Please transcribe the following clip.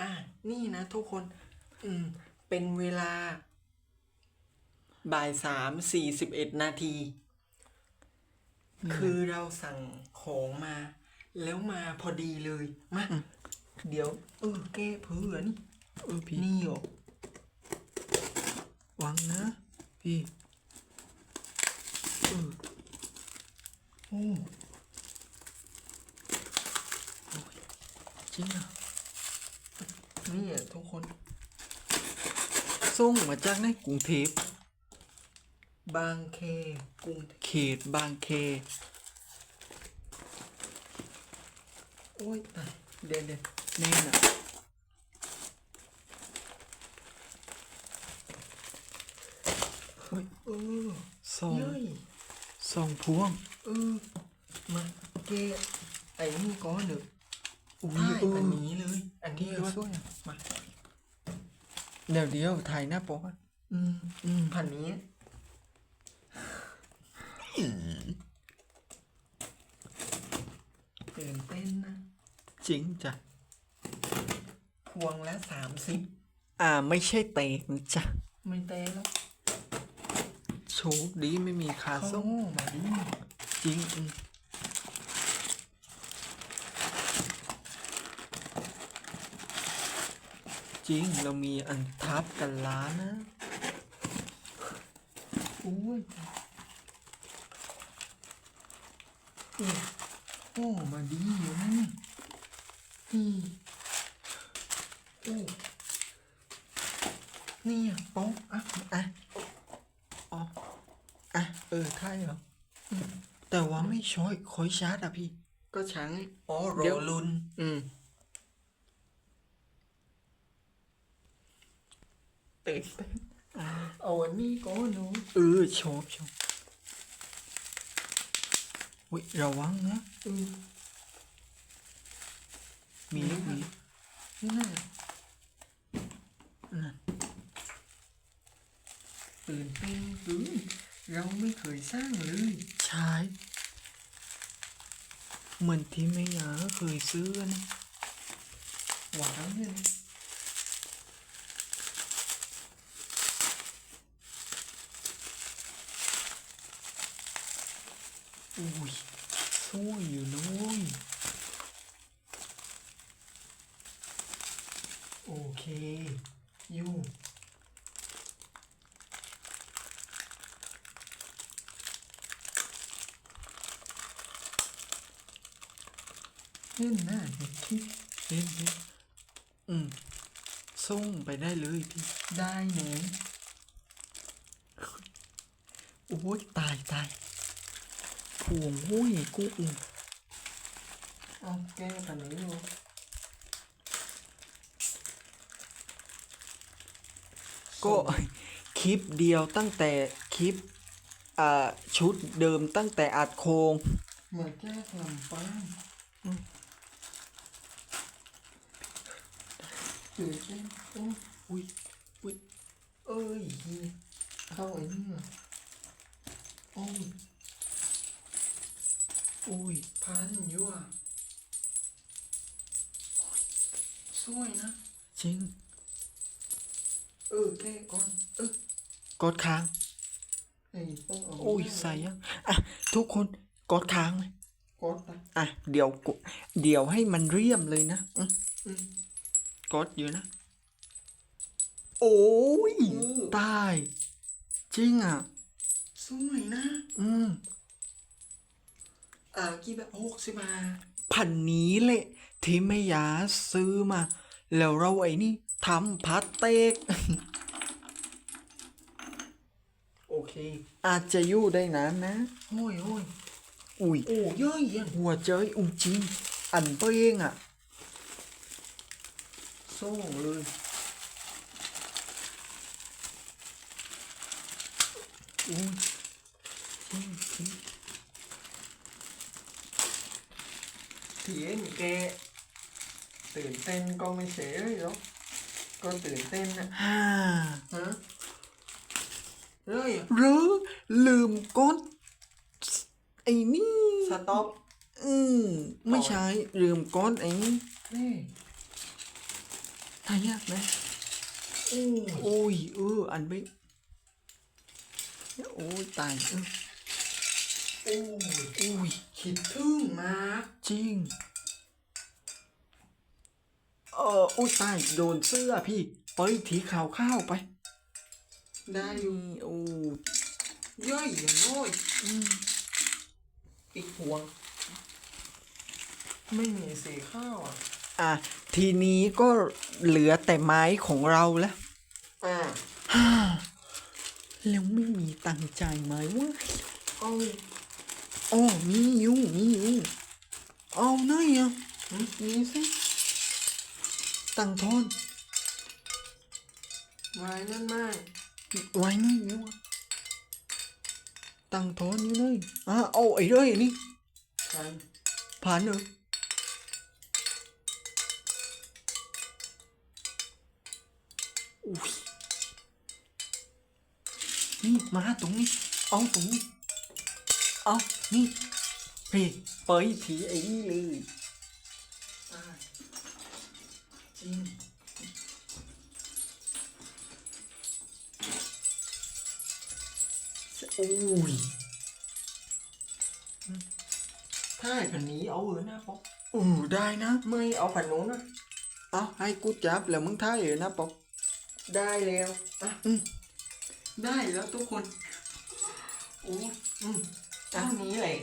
อะนี่นะทุกคน อืม เป็นเวลา บ่ายสามสี่สิบเอ็ดนาที คือเราสั่งของมา แล้วมาพอดีเลยมาเดี๋ยว เออ แก้เพื่อนี่เออพี่นี่เหรอหวังนะ พี่เออโอ้จริงอะนี่อ่ะทุกคนส่งมาจากในกรุงเทพบางเคกรุงเทพเขตบางเค โอ้ยตายเดี๋ยวเดี๋ยวแน่น่ะเออส่งเย้ยส่งพวง เออ มาเกะไอ้นี่ก้อนหนึ่ง อุ้ยใช่เอออันนี้เลย อันเดีนี้ยวด้วยช่วยอะมาเดี๋ยวเดียวถ่ายหน้าปกอะอืมอืมพันนี้ ตื่นเต้นนะ จริงจ้ะพวงละสามสิบอ่าไม่ใช่เตกนะจ้ะไม่เต้แล้วโชคดีไม่มีคาเขาส่งมาดิจริงอืม จริงเรามีอันทับกันล้านนะอุ้ยนี่โอ้มาดีอยู่นะนี่นี่โอ้นี่อะโป๊ะอะอะอ๋ออะเออใช่เหรออืมแต่ว่าไม่ช้อยคอยชาร์จอะพี่ ก็ช้างอ๋อรเดี๋อยวลุน อืม ตื่นเต้นเอาอันนี้ก่อนหนูเออโชว์โชว์อุ้ยระวังนะเออมีลูกนี้นี่น่ะนั่นตื่นเต้นคือเราไม่เคยสร้างเลยใช่เหมือนที่แม่ยาเคยซื้อนะหวานเลย อุ้ยสวยอยู่นะเว้ยโอเคอยู่เล่นหน้าเห็นที่เห็นเห็นอืมส่งไปได้เลยพี่ ได้หนูโอ้ยตายตาย พวงห้ยกูอืมเอาแก้ปันนี้ดูก็คลิปเดียวตั้งแต่คลิปอ่าชุดเดิมตั้งแต่อัดโครงเหมือนแก้ลำป้างตื่นเต้นโอ้อุ้ยอุ้ยเอ้ยเหี้ยเข้าไอ้นี่อะโอ้ยอุ้ย พันอยู่อะโอ้ยสวยนะ จริง เออแก้ก่อน เออกดค้างไอ้ต้องเอาโอ้ยใส่ยังอะ ทุกคนกดค้างไหมกดนะอะ เดี๋ยวกดเดี๋ยวให้มันเรียมเลยนะอืมอืมกดอยู่นะ โอ้ยเออตาย จริงอะ สวยนะ อืม อ่ากี่แบบหกสิบบาทพันนี้แหละที่แม่ยาซื้อมา แล้วเราไอ้นี่ทำพัดเตกโอเค อาจจะอยู่ได้นานนะ โอ้ยโอ้ยอุ้ยโอ้เยอะยังหัวเจยอุ้งจริง อันเป้งอะโซ่เลยอุ้ยที่ เอ็นแกตื่นเต้นก็ไม่เฉยเลยหรอกก็ตื่นเต้นนะฮ่าฮะเลยอะหรือลืมกดไอ้นี่สต็อปอืมไม่ใช่ลืมกดไอ้นี่นี่หายากไหมโอ้โอ้ยเอออันไม่โอ้ยตายเออโอ้โอ้ยคิดถึงมากจริง เอออุ้ยตายโดนเสื้อพี่ไปทีขาวข้าวๆไป ได้อยู่โอ้ย่อยอย่างน้อยอืมอีกพวง ไม่มีเศษข้าวอะ อะ ทีนี้ก็เหลือแต่ไม้ของเราแล้วอ่าฮ่าแล้วไม่มีตังค์จ่ายไหมวะเอา อ๋อมีอยู่มีอยู่เอาหน่อยอะหึมีสิตังค์ทอนไว้นั่นไม่ไว้หน่อยอยู่อะตังค์ทอนอยู่หน่อยอะเอาไอ้เรื่อยนี่ใช่ผ่านเนอะอุ้ยนี่มาตรงนี้เอาตรงนี้ เอานี่เพ่ไปทีไอ้นี่เลยได้จริงโอ้ยถ้าให้พันนี้เอาเออหน้าป๊อกโอ้ได้นะ ไม่เอาพันโน้นนะเอาให้กูจับแล้วมึงท่ายเหรอนะปอกได้แล้วอะอืมได้แล้วทุกคนโอ้อืม เท่านี้แหละ